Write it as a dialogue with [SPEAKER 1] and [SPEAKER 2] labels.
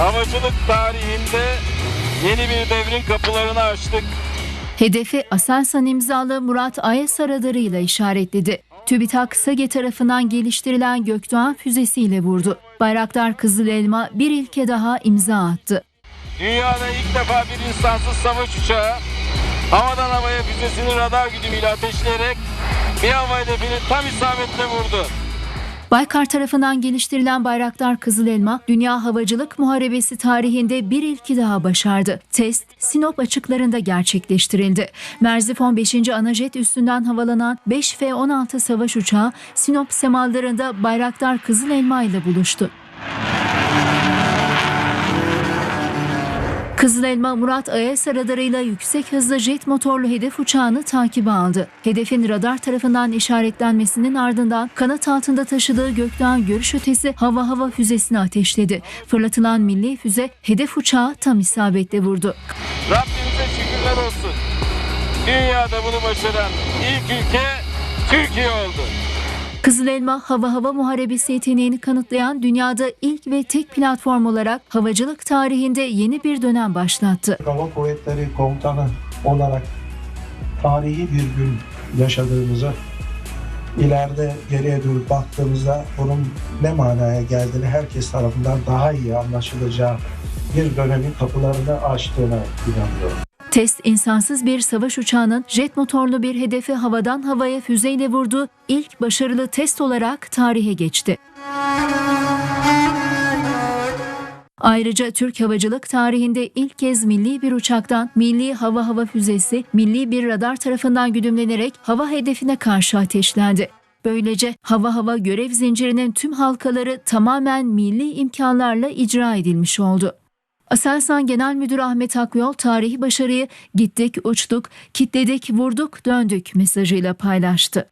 [SPEAKER 1] havacılık tarihinde yeni bir devrin kapılarını açtık.
[SPEAKER 2] Hedefi Aselsan imzalı Murat Ayas radarıyla işaretledi. TÜBİTAK SAGE tarafından geliştirilen Gökdoğan füzesiyle vurdu. Bayraktar Kızıl Elma bir ilke daha imza attı.
[SPEAKER 1] Dünyada ilk defa bir insansız savaş uçağı havadan havaya füzesini radar güdümüyle ateşleyerek bir hava hedefini tam isabetle vurdu.
[SPEAKER 2] Baykar tarafından geliştirilen Bayraktar Kızıl Elma, Dünya Havacılık Muharebesi tarihinde bir ilki daha başardı. Test, Sinop açıklarında gerçekleştirildi. Merzifon 5. Anajet üstünden havalanan 5 F-16 savaş uçağı Sinop semalarında Bayraktar Kızıl Elma ile buluştu. Kızıl Elma Murat Ayas radarıyla yüksek hızlı jet motorlu hedef uçağını takibe aldı. Hedefin radar tarafından işaretlenmesinin ardından kanat altında taşıdığı gökten görüş ötesi hava hava füzesini ateşledi. Fırlatılan milli füze hedef uçağı tam isabetle vurdu.
[SPEAKER 1] Rabbimize şükürler olsun. Dünyada bunu başaran ilk ülke Türkiye oldu.
[SPEAKER 2] Kızıl Elma hava hava muharebesi yeteneğini kanıtlayan dünyada ilk ve tek platform olarak havacılık tarihinde yeni bir dönem başlattı.
[SPEAKER 3] Hava Kuvvetleri Komutanı olarak tarihi bir gün yaşadığımızı ileride geriye dönüp baktığımızda bunun ne manaya geldiğini herkes tarafından daha iyi anlaşılacağı bir dönemin kapılarını açtığına inanıyorum.
[SPEAKER 2] Test insansız bir savaş uçağının jet motorlu bir hedefi havadan havaya füzeyle vurduğu ilk başarılı test olarak tarihe geçti. Ayrıca Türk havacılık tarihinde ilk kez milli bir uçaktan milli hava hava füzesi milli bir radar tarafından güdümlenerek hava hedefine karşı ateşlendi. Böylece hava hava görev zincirinin tüm halkaları tamamen milli imkanlarla icra edilmiş oldu. Aselsan Genel Müdürü Ahmet Akyol tarihi başarıyı gittik, uçtuk, kitledik, vurduk, döndük mesajıyla paylaştı.